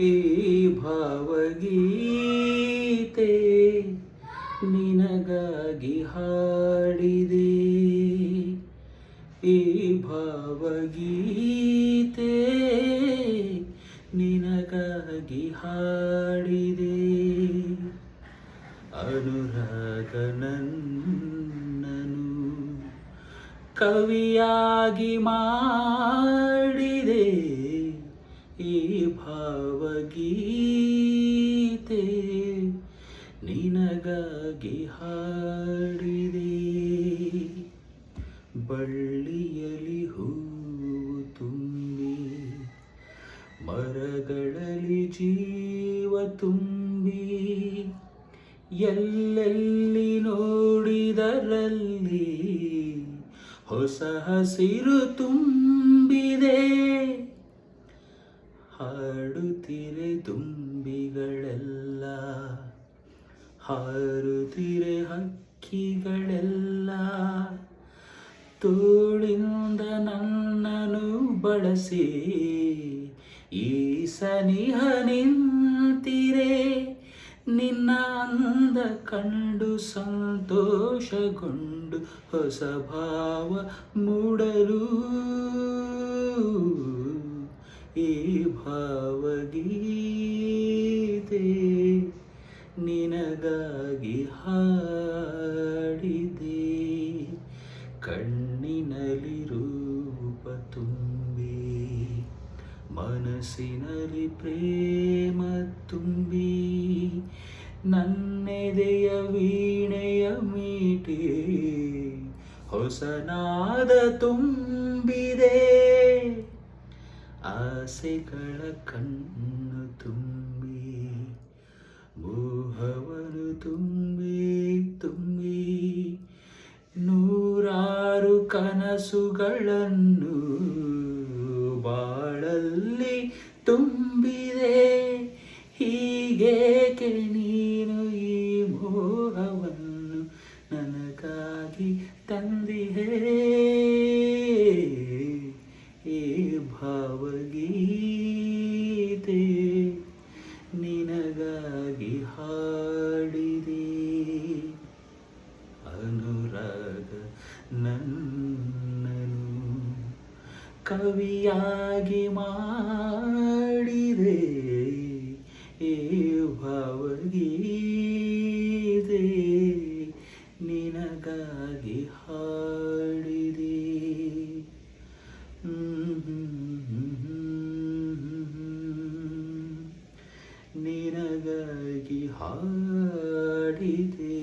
ಈ ಭಾವಗೀತೆ ನಿನಗಾಗಿ ಹಾಡಿದೆ. ಈ ಭಾವಗೀತೆ ನಿನಗಾಗಿ ಹಾಡಿದೆ. ಅನುರಾಗನನ್ನನು ಕವಿಯಾಗಿ ಮಾಡಿದೆ. ಈ ಭಾವಗೀತೆ ನಿನಗಾಗಿ ಹಾಡಿದೆ. ಬಳ್ಳಿಯಲಿ ಹೂವು ತುಂಬಿ, ಮರಗಳಲ್ಲಿ ಜೀವ ತುಂಬಿ, ಎಲ್ಲೆಲ್ಲಿ ನೋಡಿದರಲ್ಲಿ ಹೊಸ ಹಸಿರು ತುಂಬಿದೆ. ಹಾಡುತ್ತಿರೆ ತುಂಬಿಗಳೆಲ್ಲ ಹಾರುತ್ತಿರೆ ಹಕ್ಕಿಗಳೆಲ್ಲ. ತೋಳಿಂದ ನನ್ನನು ಬಳಸಿ, ಈ ಸನಿಹ ನಿಂತಿರೆ ನಿನ್ನ ಅಂದ ಕಂಡು ಸಂತೋಷಗೊಂಡು ಹೊಸ ಭಾವ ಮೂಡಲು. ಈ ಭಾವಗೀತೆ ನಿನಗಾಗಿ ಹಾಡಿದೆ. ಕಣ್ಣಿನಲ್ಲಿ ರೂಪ ತುಂಬಿ, ಮನಸ್ಸಿನಲ್ಲಿ ಪ್ರೇಮ ತುಂಬಿ, ನನ್ನೆದೆಯ ವೀಣೆಯ ಮೀಟಿ ಹೊಸನಾದ ತುಂಬಿದೆ. ಆಸೆಗಳ ಕಣ್ಣು ತುಂಬಿ ಮೋಹವನು ತುಂಬಿ ತುಂಬಿ, ನೂರಾರು ಕನಸುಗಳನ್ನು ಬಾಳಲ್ಲಿ ತುಂಬಿದೆ. ಹೀಗೇಕೆ ನೀನು ಈ ಮೋಹವನ್ನು ನನಗಾಗಿ ತಂದಿಹೇ? ಈ ಭಾವಗೀತೆ ನಿನಗಾಗಿ ಹಾಡಿದೆ. ಅನುರಾಗ ನನ್ನನು ಕವಿಯಾಗಿ ಮಾಡಿದೆ. ಈ ಭಾವಗೀತೆ ನಿನಗಾಗಿ ಹಾಡಿದೆ. ನಿನಗಾಗಿ ಹಾಡಿದೆ